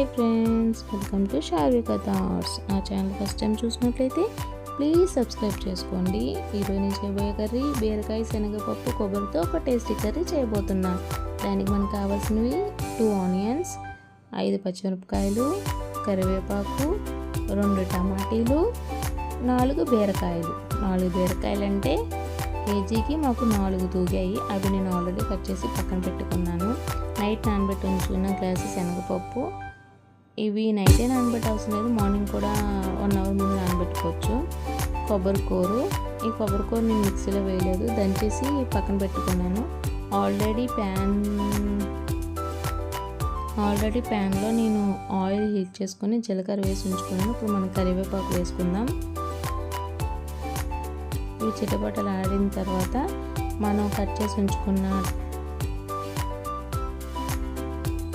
Hi friends welcome to Sharvika thoughts నా channel first time చూసినట్లయితే please subscribe చేసుకోండి. ఈరోజు నేను చేయబోయే కర్రీ బీరకాయ శనగపప్పు కొబ్బరితో ఒక టేస్టీ కర్రీ చేయబోతున్నా. దానికి మనకు కావాల్సినవి టూ ఆనియన్స్ ఐదు పచ్చిమిరపకాయలు కరివేపాకు రెండు టమాటీలు నాలుగు బీరకాయలు. నాలుగు బీరకాయలు అంటే కేజీకి మాకు నాలుగు తూగాయి అవి నేను ఆల్రెడీ కట్ చేసి పక్కన పెట్టుకున్నాను. నైట్ నానబెట్టి ఉంచుకున్న గ్లాసు శనగపప్పు ఇవి నైటే నానబెట్టి అవసరం లేదు మార్నింగ్ కూడా వన్ అవర్ ముందు నానబెట్టుకోవచ్చు. కొబ్బరి కూరు. ఈ కొబ్బరి కూర నేను మిక్సీలో వేయలేదు దంచేసి పక్కన పెట్టుకున్నాను. ఆల్రెడీ ప్యాన్ ఆల్రెడీ ప్యాన్లో నేను ఆయిల్ హీట్ చేసుకొని జీలకర్ర వేసి ఉంచుకున్నాను. ఇప్పుడు మనం కరివేపాకు వేసుకుందాం. ఇవి చిటపటలు ఆడిన తర్వాత మనం కట్ చేసి ఉంచుకున్న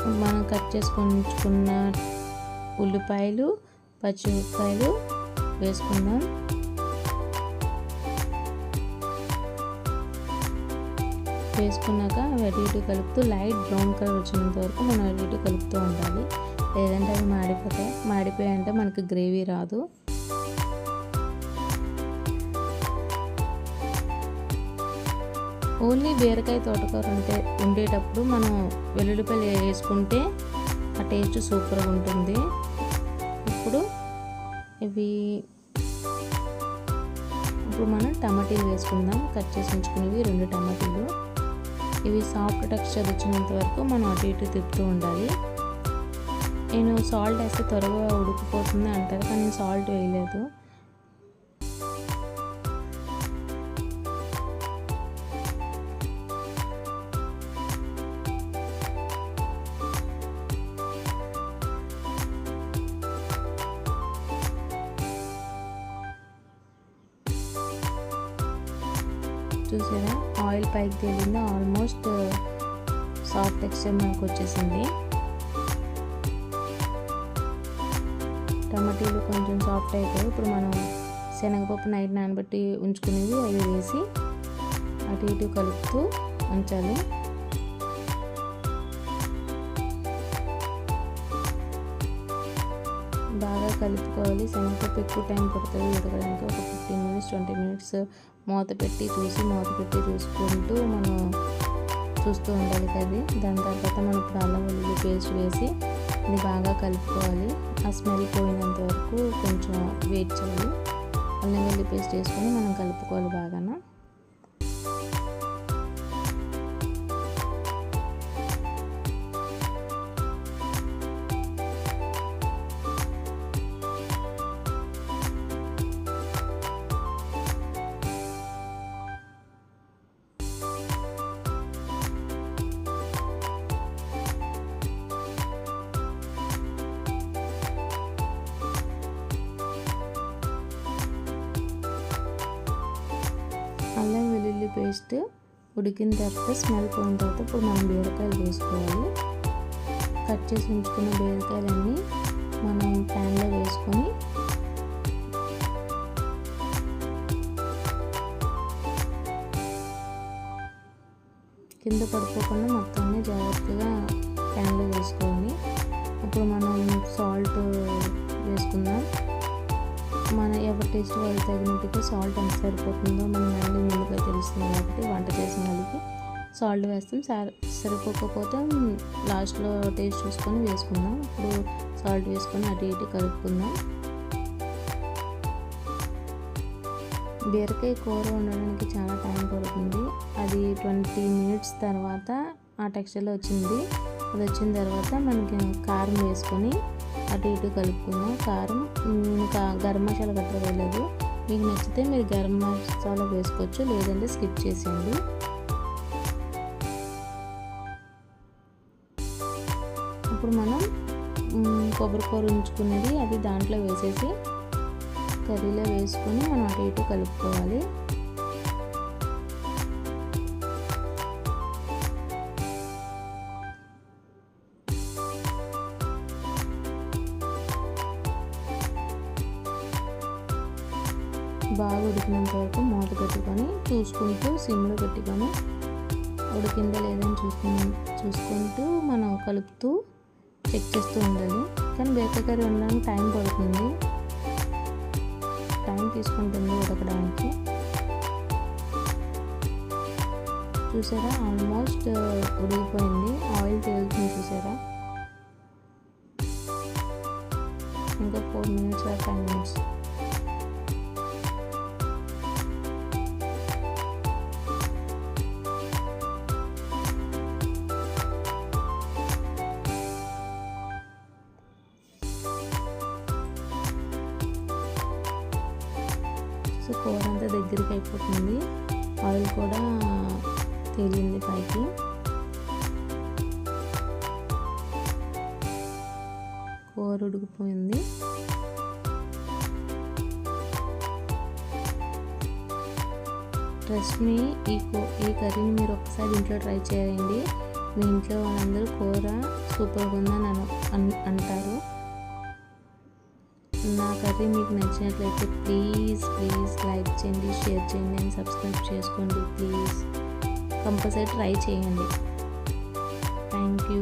మనం కట్ చేసుకొని ఉల్లిపాయలు పచ్చిమిరపకాయలు వేసుకుందాం. వేసుకున్నాక అవి ఇటు కలుపుతూ లైట్ బ్రౌన్ కలర్ వచ్చినంత వరకు మనం అటు ఇటు కలుపుతూ ఉండాలి. లేదంటే అవి మాడిపోతాయి. మాడిపోయాయంటే మనకి గ్రేవీ రాదు. ఓన్లీ బీరకాయ తోటకూర ఉంటే ఉండేటప్పుడు మనం వెల్లుల్లిపల్లి వేసుకుంటే ఆ టేస్ట్ సూపర్గా ఉంటుంది. ఇప్పుడు ఇవి ఇప్పుడు మనం టమాటీలు వేసుకుందాం. కట్ చేసి ఉంచుకునేవి రెండు టమాటీలు. ఇవి సాఫ్ట్ టెక్స్చర్ వచ్చినంత వరకు మనం అటు ఇటు తిప్పుతూ ఉండాలి. నేను సాల్ట్ వేస్తే త్వరగా ఉడికిపోతుంది అంటారు కానీ నేను సాల్ట్ వేయలేదు. చూసారా? ఆయిల్ పైకి తేలింది. ఆల్మోస్ట్ సాఫ్ట్ టెక్స్చర్ మనకు వచ్చేసింది. టమాటీలు కొంచెం సాఫ్ట్ అయిపోయి ఇప్పుడు మనం శనగపప్పు నైట్ నానబెట్టి ఉంచుకునేవి అవి వేసి అటు ఇటు కలుపుతూ ఉంచాలి. బాగా కలుపుకోవాలి. శనగపప్పు ఎక్కువ టైం పడుతుంది. ఉడకడానికి ఒక ఫిఫ్టీన్ మినిట్స్ ట్వంటీ మినిట్స్ మూత పెట్టి చూసి మూత పెట్టి చూసుకుంటూ మనం చూస్తూ ఉండాలి కర్రీ. దాని తర్వాత మనం ఇప్పుడు అల్లం వెల్లుల్లి పేస్ట్ వేసి ఇది బాగా కలుపుకోవాలి. ఆ స్మెల్ పోయినంత వరకు కొంచెం వెయిట్ చేయాలి. అల్లం వెల్లుల్లి పేస్ట్ వేసుకొని మనం కలుపుకోవాలి బాగా అల్లం వెల్లుల్లి పేస్ట్ ఉడికిన తర్వాత స్మెల్ పోయిన తర్వాత ఇప్పుడు మనం బీరకాయలు వేసుకోవాలి. కట్ చేసి ఉంచుకున్న బీరకాయలన్నీ మనం ప్యాన్లో వేసుకొని కింద పడిపోకుండా మొత్తాన్ని జాగ్రత్తగా ప్యాన్లో వేసుకోవాలి. ఇప్పుడు మనం సాల్ట్ వేసుకుందాం. మన ఎవరి టేస్ట్ వాళ్ళు తగినట్టుగా సాల్ట్ ఎంత సరిపోతుందో మనం మళ్ళీ ముందుగా తెలుస్తుంది కాబట్టి వంట చేసిన వాళ్ళకి సాల్ట్ వేస్తాం. సరిపోకపోతే లాస్ట్లో టేస్ట్ చూసుకొని వేసుకుందాం. ఇప్పుడు సాల్ట్ వేసుకొని అటు ఇటు కలుపుకుందాం. బీరకాయ కూర వండడానికి చాలా టైం పడుతుంది. అది ట్వంటీ మినిట్స్ తర్వాత ఆ టెక్స్చర్లో వచ్చింది. అది వచ్చిన తర్వాత మనకి కారం వేసుకొని అటు ఇటు కలుపుకుందాం. కారం ఇంకా గరం మసాలా గట్రా వేయలేదు. మీకు నచ్చితే మీరు గరం మసాలా వేసుకోవచ్చు లేదంటే స్కిప్ చేసేయండి. ఇప్పుడు మనం కొబ్బరి కూర ఉంచుకున్నది అది దాంట్లో వేసేసి కర్రీలో వేసుకొని మనం అటు ఇటు కలుపుకోవాలి. బాగా ఉడికినంత వరకు మూత పెట్టుకొని చూసుకుంటూ సిమ్లో పెట్టుకొని ఉడికిందా లేదని చూసుకుని చూసుకుంటూ మనం కలుపుతూ చెక్ చేస్తూ ఉండాలి. కానీ బీరకాయ కర్రీ ఉండడానికి టైం పడుతుంది. టైం తీసుకుంటుంది ఉడకడానికి. చూసారా? ఆల్మోస్ట్ ఉడికిపోయింది. ఆయిల్ తేలుతుంది చూసారా? ఇంకా four minutes or five minutes. So కూర అంతా దగ్గరికి అయిపోతుంది. ఆయిల్ కూడా తేలింది పైకి. కూర ఉడికిపోయింది. ట్రస్ట్ మీ ఈ కో ఈ కర్రీని మీరు ఒకసారి ఇంట్లో ట్రై చేయండి. మీ ఇంట్లో వాళ్ళందరూ కూర సూపర్గా ఉందని అను అంటారు. నా కర్రీ మీకు నచ్చినట్లయితే ప్లీజ్ ప్లీజ్ లైక్ చేయండి షేర్ చేయండి అండ్ సబ్స్క్రైబ్ చేసుకోండి ప్లీజ్ కంపల్సరీ ట్రై చేయండి. Thank you